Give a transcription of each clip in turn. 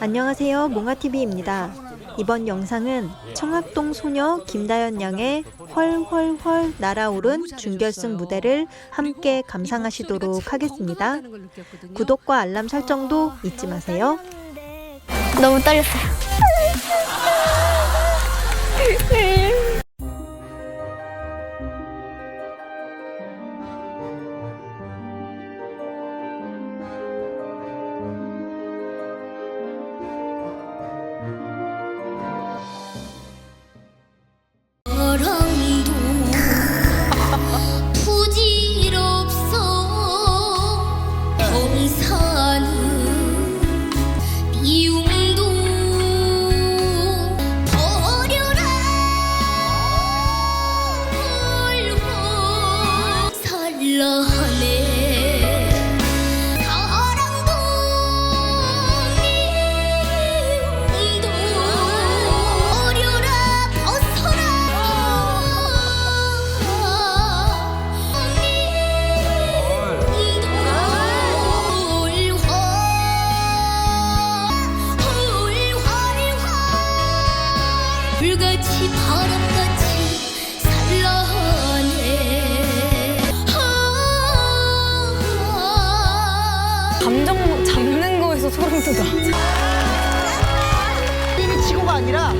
안녕하세요. 몽아TV입니다. 이번 영상은 청학동 소녀 김다연 양의 헐헐헐 날아오른 준결승 무대를 함께 감상하시도록 하겠습니다. 구독과 알람 설정도 잊지 마세요. 너무 떨렸어요. 불같이 바람같이 살라하네 감정 잡는 거에서 소름 돋아. 이 치고가 아니라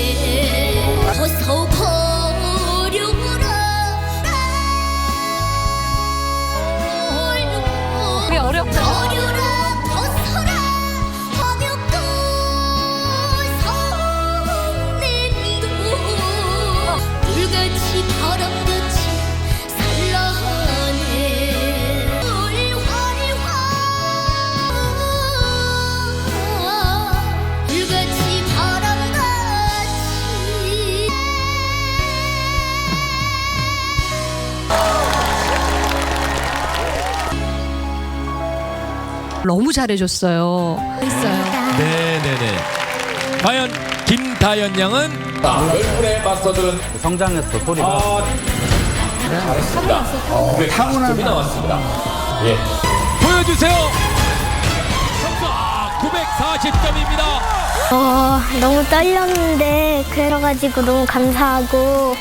살라네 벗어버려라 그게 어렵다. 너무 잘해줬어요. 있어요. 네네네. 과연 김다연 양은 얼굴에 맞서들은 성장했어 소리가 아 잘했습니다. 타고난 이 나왔습니다. 예. 보여주세요. 점수 아, 940점입니다. 어, 너무 떨렸는데 그래가지고 너무 감사하고